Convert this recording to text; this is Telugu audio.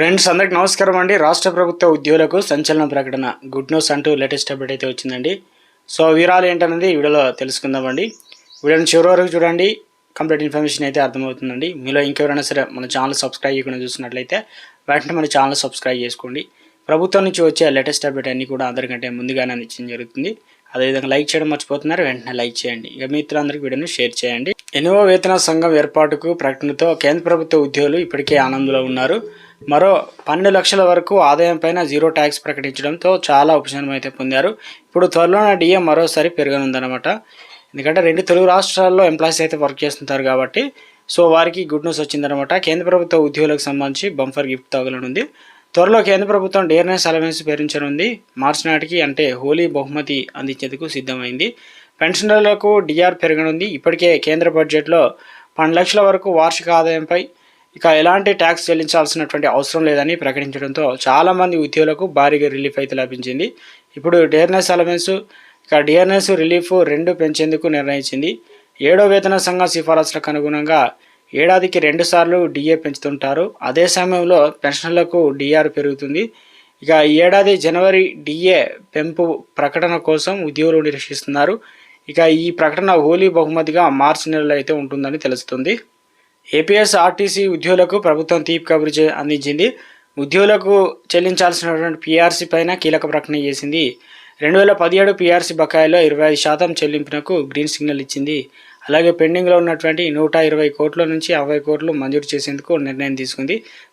ఫ్రెండ్స్ అందరికి నమస్కారం అండి. రాష్ట్ర ప్రభుత్వ ఉద్యోగులకు సంచలన ప్రకటన. గుడ్ న్యూస్ అంటూ లేటెస్ట్ అప్డేట్ అయితే వచ్చిందండి. సో వివరాలు ఏంటనేది వీడియోలో తెలుసుకుందామండి వీడియోని చివరి వరకు చూడండి. కంప్లీట్ ఇన్ఫర్మేషన్ అయితే అర్థమవుతుందండి. మీలో ఇంకెవరైనా సరే మన ఛానల్ సబ్స్క్రైబ్ చేయకుండా చూసినట్లయితే వెంటనే మన ఛానల్ సబ్స్క్రైబ్ చేసుకోండి. ప్రభుత్వం నుంచి వచ్చే లేటెస్ట్ అప్డేట్ అన్ని కూడా అందరికంటే ముందుగానే అందించడం జరుగుతుంది. అదేవిధంగా లైక్ చేయడం మర్చిపోతున్నారు. వెంటనే లైక్ చేయండి. ఇక మిత్రులందరికీ వీడియోని షేర్ చేయండి. ఎన్నో వేతన సంఘం ఏర్పాటుకు ప్రకటనతో కేంద్ర ప్రభుత్వ ఉద్యోగులు ఇప్పటికే ఆనందంలో ఉన్నారు. మరో పన్నెండు లక్షల వరకు ఆదాయం పైన జీరో ట్యాక్స్ ప్రకటించడంతో చాలా ఉపశమనం అయితే పొందారు. ఇప్పుడు త్వరలోనే డిఏ మరోసారి పెరగనుందనమాట ఎందుకంటే రెండు తెలుగు రాష్ట్రాల్లో ఎంప్లాయీస్ అయితే వర్క్ చేస్తుంటారు కాబట్టి సో వారికి గుడ్ న్యూస్ వచ్చిందనమాట కేంద్ర ప్రభుత్వ ఉద్యోగులకు సంబంధించి బంఫర్ గిఫ్ట్ తగలనుంది. త్వరలో కేంద్ర ప్రభుత్వం డేర్నెస్ అలవెన్స్ పేరించనుంది. మార్చి నాటికి అంటే హోలీ బహుమతి అందించేందుకు సిద్ధమైంది. పెన్షనర్లకు డిఆర్ పెరగనుంది. ఇప్పటికే కేంద్ర బడ్జెట్లో పన్నెండు లక్షల వరకు వార్షిక ఆదాయంపై ఇక ఎలాంటి ట్యాక్స్ చెల్లించాల్సినటువంటి అవసరం లేదని ప్రకటించడంతో చాలామంది ఉద్యోగులకు భారీగా రిలీఫ్ అయితే లభించింది. ఇప్పుడు డిఆర్ఎస్ అలవెన్స్ ఇక డిఆర్ఎస్ రిలీఫ్ రెండు పెంచేందుకు నిర్ణయించింది. ఏడో వేతన సంఘ సిఫారసులకు అనుగుణంగా ఏడాదికి రెండు సార్లు డిఏ పెంచుతుంటారు. అదే సమయంలో పెన్షన్లకు డిఆర్ పెరుగుతుంది. ఇక ఈ ఏడాది జనవరి డిఏ పెంపు ప్రకటన కోసం ఉద్యోగులు నిరీక్షిస్తున్నారు. ఇక ఈ ప్రకటన హోలీ బహుమతిగా మార్చి నెలలో అయితే ఉంటుందని తెలుస్తుంది. ఏపీఎస్ ఆర్టీసీ ఉద్యోగులకు ప్రభుత్వం తీపి కబురు అందించింది. ఉద్యోగులకు చెల్లించాల్సినటువంటి పీఆర్సీ పైన కీలక ప్రకటన చేసింది. రెండు వేల పదిహేడు పీఆర్సీ బకాయిలో ఇరవై ఐదు శాతం చెల్లింపునకు గ్రీన్ సిగ్నల్ ఇచ్చింది. అలాగే పెండింగ్లో ఉన్నటువంటి నూట ఇరవై కోట్ల నుంచి అరవై కోట్లు మంజూరు చేసేందుకు నిర్ణయం తీసుకుంది.